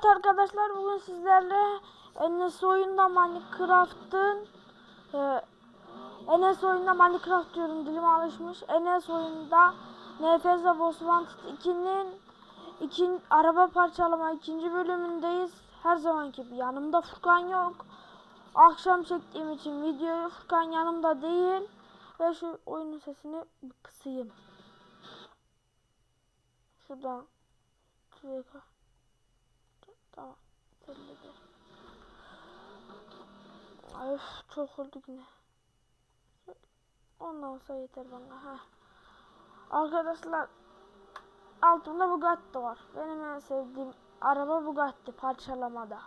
Evet arkadaşlar bugün sizlerle Enes oyunda Minecraft'ın e, Enes oyunda Minecraft diyorum dilim alışmış. Enes oyunda NFS Boss Wanted 2'nin ikin, araba parçalama ikinci bölümündeyiz. Her zamanki gibi yanımda Furkan yok. Akşam çektiğim için videoyu Furkan yanımda değil. Ve şu oyunun sesini kısayım. Şuradan. Şuraya. Tamam. Ay üf, çok oldu yine. Ondan sonra yeter bana. Ha. Arkadaşlar altımda Bugatti var. Benim en sevdiğim araba Bugatti parçalamada.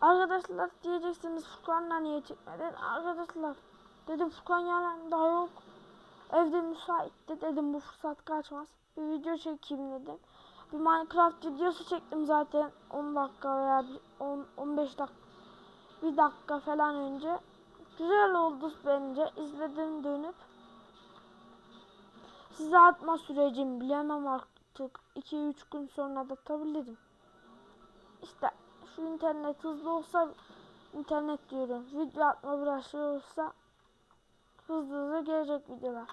Arkadaşlar diyeceksiniz Furkan'la niye çekmedin? Arkadaşlar dedim Furkan yanımda yok. Evde müsaitti dedim bu fırsat kaçmaz. Bir video çekeyim dedim. Bir Minecraft videosu çektim zaten 10 dakika veya bir 10 15 dakika bir dakika falan önce. Güzel oldu bence. İzledim dönüp. Size atma sürecim bilemem artık. 2-3 gün sonra da atabilirim. İşte şu internet hızlı olsa internet diyorum. Video atma biraz şey olsa hızlı hızlı gelecek videolar.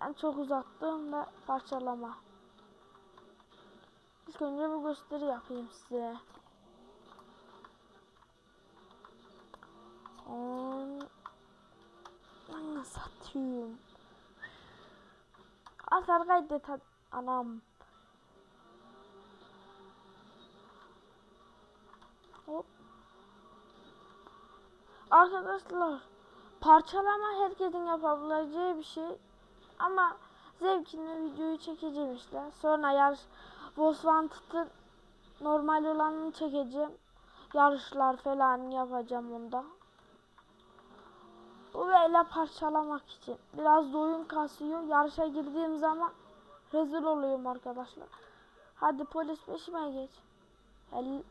Ben çok uzattım ve parçalama. İlk önce bir gösteri yapayım size. On... Ben satıyorum. Asar kaydet anam. Hop. Arkadaşlar parçalama herkesin yapabileceği bir şey ama zevkine videoyu çekeceğim işte. Sonra yarış Boss Wanted'ın normal olanını çekeceğim. Yarışlar falan yapacağım onda. Bu böyle parçalamak için. Biraz da oyun kasıyor. Yarışa girdiğim zaman rezil oluyorum arkadaşlar. Hadi polis peşime geç. El...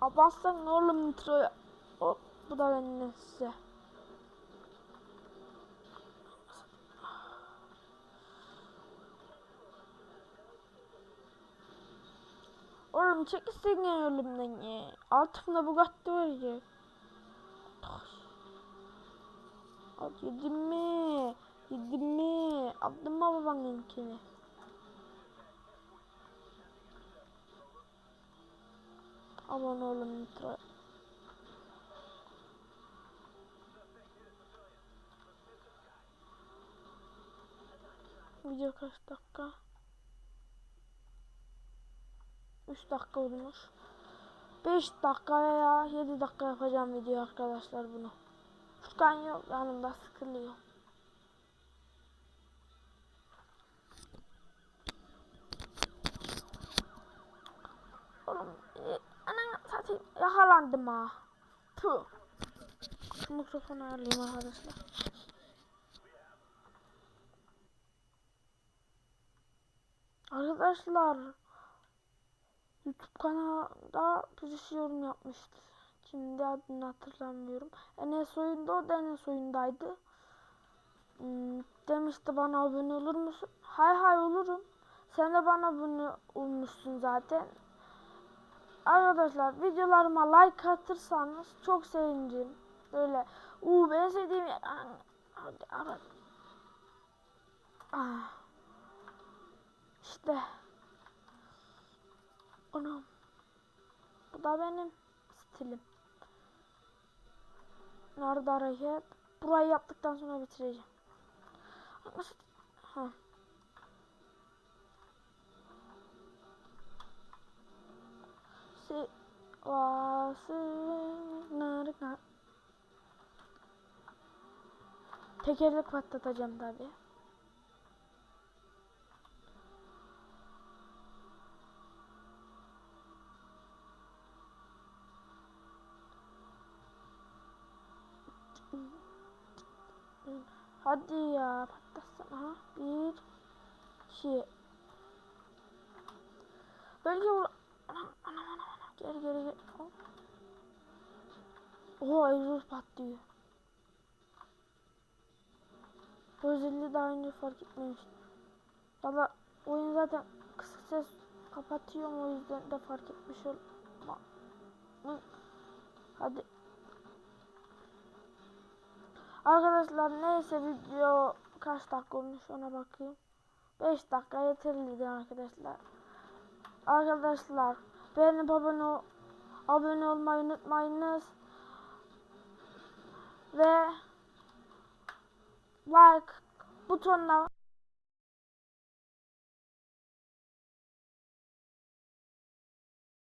Abassan ne oğlum nitroya. Hop bu da benden size. Oğlum çek istediğin önümden ya. Altımda Bugatti var ya. Al yedim mi? Yedim mi? Aldın mı babanınkini? Aman oğlum nitro. Video kaç dakika? 3 dakika olmuş. 5 dakika veya 7 dakika yapacağım video arkadaşlar bunu. Furkan yok yanımda sıkılıyor. Oğlum e, ananı satayım ha. Puh. Mikrofonu alayım arkadaşlar. Arkadaşlar YouTube kanalda birisi yorum yapmıştı. Şimdi adını hatırlamıyorum. Enes oyunda o da Enes oyundaydı. Hmm, demişti bana abone olur musun? Hay hay olurum. Sen de bana abone olmuşsun zaten. Arkadaşlar videolarıma like atırsanız çok sevinirim. Böyle uuu ben sevdiğim. Ah. İşte. Anam. Bu da benim stilim. Nerede hareket? Burayı yaptıktan sonra bitireceğim. Ha. Sivasınlarına Tekerlek patlatacağım tabi. Hadi ya patlatsana ha. Bir Şey. Belki bu... Geri geri geri. Oha egzoz patlıyor. Bu özelliği daha önce fark etmemiştim. Da oyun zaten kısık ses kapatıyorum o yüzden de fark etmiş olma. Hadi. Arkadaşlar neyse video kaç dakika olmuş ona bakayım. 5 dakika yeterliydi arkadaşlar. Arkadaşlar beğenip abone, ol- abone olmayı unutmayınız. Ve like butonuna